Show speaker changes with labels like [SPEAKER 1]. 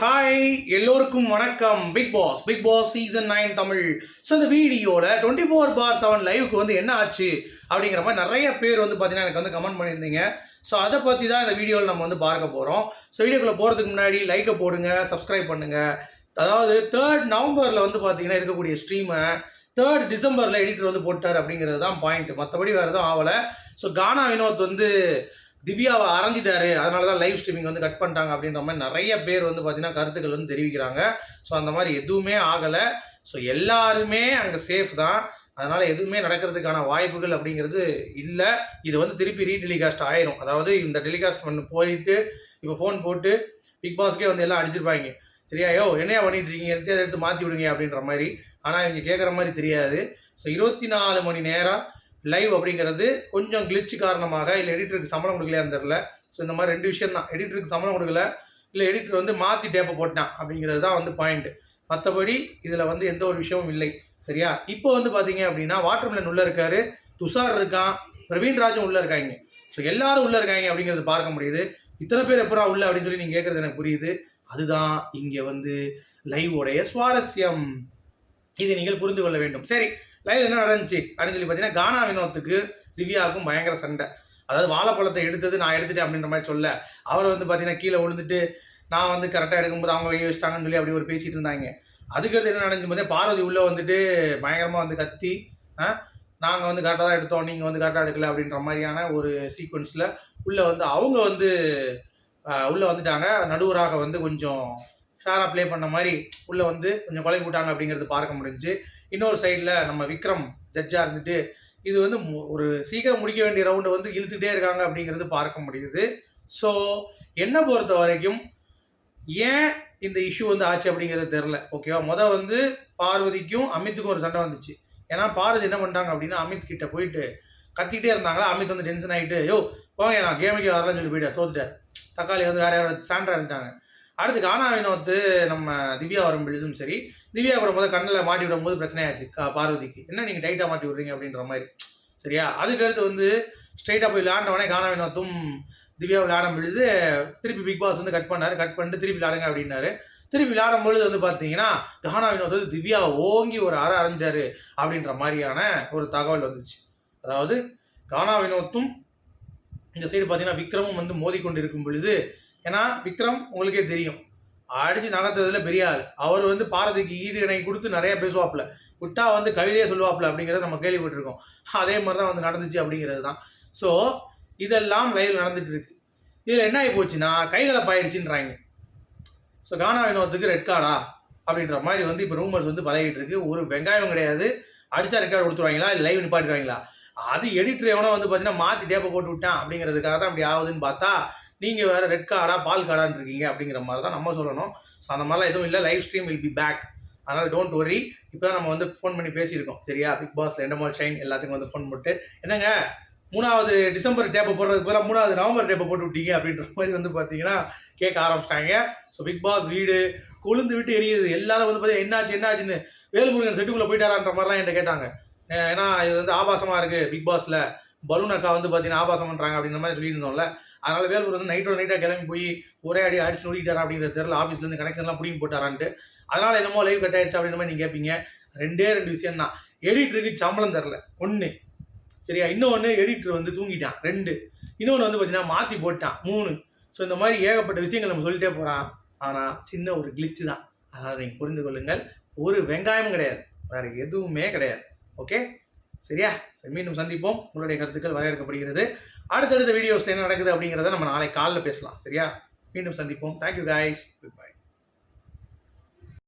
[SPEAKER 1] Hi எல்லோருக்கும் வணக்கம். Bigg Boss Bigg Boss season nine Tamil. So இந்த வீடியோவில் டுவெண்ட்டி ஃபோர் பார் செவன் லைவுக்கு வந்து என்ன ஆச்சு அப்படிங்கிற மாதிரி நிறைய பேர் வந்து பார்த்தீங்கன்னா எனக்கு வந்து கமெண்ட் பண்ணியிருந்தீங்க. ஸோ அதை பற்றி தான் இந்த வீடியோவில் நம்ம வந்து பார்க்க போகிறோம் ஸோ வீடியோக்குள்ளே போகிறதுக்கு முன்னாடி லைக்கை போடுங்க சப்ஸ்கிரைப் பண்ணுங்கள் அதாவது தேர்ட் நவம்பரில் வந்து பார்த்தீங்கன்னா இருக்கக்கூடிய ஸ்ட்ரீமை தேர்ட் டிசம்பரில் எடிட்டர் வந்து போட்டார் அப்படிங்கிறது தான் பாயிண்ட் மற்றபடி வேறு எதுவும் ஆகலை. ஸோ கானா வினோத் வந்து திவ்யாவை அரைஞ்சிட்டாரு அதனால தான் லைவ் ஸ்ட்ரீமிங் வந்து கட் பண்ணிட்டாங்க அப்படின்ற மாதிரி நிறைய பேர் வந்து பார்த்தீங்கன்னா கருத்துக்கள் வந்து தெரிவிக்கிறாங்க. ஸோ அந்த மாதிரி எதுவுமே ஆகலை. ஸோ எல்லாருமே அங்கே சேஃப் தான். அதனால் எதுவுமே நடக்கிறதுக்கான வாய்ப்புகள் அப்படிங்கிறது இல்லை. இது வந்து திருப்பி ரீடெலிகாஸ்ட் ஆயிரும். அதாவது இந்த டெலிகாஸ்ட் பண்ண போயிட்டு இப்போ ஃபோன் போட்டு பிக் பாஸ்க்கே வந்து எல்லாம் அடிச்சிருப்பாங்க. சரியா? யோ என்னையா பண்ணிட்டு இருக்கீங்க? எடுத்து அதை எடுத்து மாற்றி விடுங்க அப்படின்ற மாதிரி. ஆனால் இவங்க கேட்குற மாதிரி தெரியாது. ஸோ இருபத்தி நாலு மணி நேரம் லைவ் அப்படிங்கிறது கொஞ்சம் கிளிச்சு காரணமாக இல்லை எடிட்டருக்கு சம்பளம் கொடுக்கலையான்னு தெரில ஸோ இந்த மாதிரி ரெண்டு விஷயம் தான். எடிட்டருக்கு சம்பளம் கொடுக்கல இல்லை எடிட்டர் வந்து மாற்றி டேப்பை போட்டான் அப்படிங்கிறது தான் வந்து பாயிண்ட் மற்றபடி இதில் வந்து எந்த ஒரு விஷயமும் இல்லை. சரியா? இப்போ வந்து பார்த்தீங்க அப்படின்னா வாட்டர்மெலன் உள்ளே இருக்காரு துஷார் இருக்கான் பிரவீன் ராஜும் உள்ளே இருக்காங்க. ஸோ எல்லாரும் உள்ளே இருக்காங்க அப்படிங்கிறது பார்க்க முடியுது. இத்தனை பேர் எப்பரா உள்ள அப்படின்னு சொல்லி நீங்கள் கேட்குறது எனக்கு புரியுது. அதுதான் இங்கே வந்து லைவோடைய சுவாரஸ்யம். இதை நீங்கள் புரிந்து கொள்ள வேண்டும். சரி. லைவ் என்ன நடந்துச்சு? அப்படின்னு சொல்லி பார்த்தீங்கன்னா கானா வினோத்துக்கு திவ்யாவுக்கும் பயங்கர சண்டை. அதாவது வாழைப்பழத்தை எடுத்தது நான் எடுத்துட்டேன் அப்படின்ற மாதிரி சொல்ல. அவர் வந்து பார்த்தீங்கன்னா கீழே விழுந்துட்டு நான் வந்து கரெக்டாக எடுக்கும்போது அவங்க வெளியே வச்சிட்டாங்கன்னு சொல்லி அப்படி ஒரு பேசிகிட்டு இருந்தாங்க. அதுக்கடுத்து என்ன நடந்துச்சு பார்த்தீங்கன்னா பார்வதி உள்ளே வந்துட்டு பயங்கரமாக வந்து கத்தி நாங்கள் வந்து கரெக்டாக தான் எடுத்தோம் நீங்கள் வந்து கரெக்டாக எடுக்கல அப்படின்ற மாதிரியான ஒரு சீக்வன்ஸில் உள்ளே வந்து அவங்க வந்து உள்ளே வந்துட்டாங்க. நடுவராக வந்து கொஞ்சம் ஃபேராக ப்ளே பண்ண மாதிரி உள்ளே வந்து கொஞ்சம் கொலை போட்டாங்க அப்படிங்கிறது பார்க்க முடிஞ்சு. இன்னொரு சைடில் நம்ம விக்ரம் ஜட்ஜாக இருந்துட்டு இது வந்து ஒரு சீக்கிரம் முடிக்க வேண்டிய ரவுண்டை வந்து இழுத்துட்டே இருக்காங்க அப்படிங்கிறது பார்க்க முடியுது. ஸோ என்னை பொறுத்த வரைக்கும் ஏன் இந்த இஷ்யூ வந்து ஆச்சு அப்படிங்கிறது தெரில ஓகேவா மொதல் வந்து பார்வதிக்கும் அமித்துக்கும் ஒரு சண்டை வந்துச்சு. ஏன்னா பார்வதி என்ன பண்ணிட்டாங்க அப்படின்னா அமித் கிட்ட போயிட்டு கத்திக்கிட்டே இருந்தாங்களா? அமித் வந்து டென்ஷன் ஆகிட்டு யோ போங்க நான் கேமுக்கு வரலன்னு சொல்லி போயிட்டார் தோத்துட்டார். தக்காளி வந்து வேற யாரும் சாண்டா இருந்தாங்க அடுத்து கானா வினோத்து நம்ம திவ்யா வரும் பொழுதும் சரி திவ்யா கூட போது கண்ணில் மாட்டி விடும் போது பிரச்சனையாச்சு பார்வதிக்கு. என்ன நீங்கள் டைட்டாக மாட்டி விடுறீங்க அப்படின்ற மாதிரி. சரியா? அதுக்கடுத்து வந்து ஸ்ட்ரைட்டாக போய் விளையாண்டவனே கானா வினோத்தும் திவ்யா விளையாடும் பொழுது திருப்பி பிக் பாஸ் வந்து கட் பண்ணாரு. கட் பண்ணிட்டு திருப்பி விளையாடுங்க அப்படின்னாரு. திருப்பி விளையாடும் பொழுது வந்து பார்த்தீங்கன்னா கானா வினோத் வந்து திவ்யாவை ஓங்கி ஒரு அற அரைஞ்சிட்டாரு அப்படின்ற மாதிரியான ஒரு தகவல் வந்துச்சு. அதாவது கானா வினோத்தும் இந்த சைடு பார்த்தீங்கன்னா விக்ரமும் வந்து மோதிக்கொண்டு இருக்கும் பொழுது ஏன்னா விக்ரம் உங்களுக்கே தெரியும். அடிச்சு நகர்த்ததுல பெரிய ஆள் அவர் வந்து பாரதிக்கு ஈடு இணை கொடுத்து நிறைய பேசுவாப்புல. விட்டா வந்து கவிதையே சொல்லுவாப்புல அப்படிங்கிறத நம்ம கேள்விப்பட்டிருக்கோம். அதே மாதிரி தான் வந்து நடந்துச்சு அப்படிங்கிறது தான். ஸோ இதெல்லாம் ரயில் நடந்துட்டு இருக்கு. இதில் என்ன ஆகி போச்சுன்னா கைகளை பாயிடுச்சுன்றாங்க ஸோ கானா வினோத்துக்கு ரெட் கார்டா அப்படின்ற மாதிரி வந்து இப்போ ரூமர்ஸ் வந்து பழகிட்டு இருக்கு. ஒரு வெங்காயம் கிடையாது. அடிச்சா ரெட் கார்டு கொடுத்துருவாங்களா? இல்லை லைவ் நிப்பாட்டிடுவாங்களா? அது எடிட்டர் எவனோ வந்து பார்த்தீங்கன்னா மாற்றி டேப்பை போட்டு விட்டான் அப்படிங்கிறதுக்காக தான் அப்படி ஆகுதுன்னு பார்த்தா நீங்கள் வேறு ரெட் கார்டா பால் கார்டான்னு இருக்கீங்க அப்படிங்கிற மாதிரி தான் நம்ம சொல்லணும். ஸோ அந்த மாதிரிலாம் எதுவும் இல்லை. Live stream will be back அதனால் டோன்ட் ஒரி இப்போ தான் நம்ம வந்து ஃபோன் பண்ணி பேசியிருக்கோம். சரியா? பிக் பாஸ் எண்டமால் ஷைன் எல்லாத்துக்கும் வந்து ஃபோன் போட்டு. என்னங்க? மூணாவது டிசம்பர் டேப்பை போடுறதுக்கு பதிலாக மூணாவது நவம்பர் டேப்பை போட்டு விட்டீங்க அப்படின்ற மாதிரி வந்து பார்த்தீங்கன்னா கேட்க ஆரம்பிச்சிட்டாங்க. ஸோ பிக் பாஸ் வீடு கொழுந்து விட்டு எரியுது. எல்லாரும் வந்து பார்த்தீங்கன்னா என்னாச்சு என்னாச்சுன்னு? வேலுமுருகன் செட்டுக்குள்ளே போயிட்டாரான்ற மாதிரிலாம் என்கிட்ட கேட்டாங்க. ஏன்னா இது வந்து ஆபாசமாக இருக்குது பிக் பாஸில் பலூன் அக்கா வந்து பார்த்தீங்கன்னா ஆபாசம் பண்ணுறாங்க அப்படின்ற மாதிரி சொல்லியிருந்தோம்ல. அதனால் வேலூர் வந்து நைட்டோட நைட்டாக கிளம்பி போய் ஒரே அடி அடிச்சு நோடிட்டாரா அப்படிங்கிற தெரியல. ஆஃபீஸ்லேருந்து கனெக்ஷன்லாம் பிடிங்கி போட்டாரான்ட்டு. அதனால் என்னமோ லைவ் கட் ஆயிடுச்சு அப்படின்ற மாதிரி நீங்கள் கேட்பீங்க ரெண்டே ரெண்டு விஷயம் தான். எடிட்டருக்கு சம்பளம் தரல. ஒன்று சரியா? இன்னொன்று எடிட்டர் வந்து தூங்கிட்டான். ரெண்டு. இன்னொன்று வந்து பார்த்தீங்கன்னா மாற்றி போட்டான். மூணு. ஸோ இந்த மாதிரி ஏகப்பட்ட விஷயங்கள் நம்ம சொல்லிட்டே போகிறான் ஆனால் சின்ன ஒரு கிளிச்சு தான். அதனால் நீங்கள் புரிந்து கொள்ளுங்கள். ஒரு வெங்காயமும் கிடையாது. வேறு எதுவுமே கிடையாது. ஓகே சரியா? சரி மீண்டும் சந்திப்போம். உங்களுடைய கருத்துக்கள் வரையறுக்கப்படுகிறது. அடுத்தடுத்த வீடியோஸில் என்ன நடக்குது அப்படிங்கிறத நம்ம நாளை காலில் பேசலாம். சரியா? மீண்டும் சந்திப்போம். Thank you guys. Good bye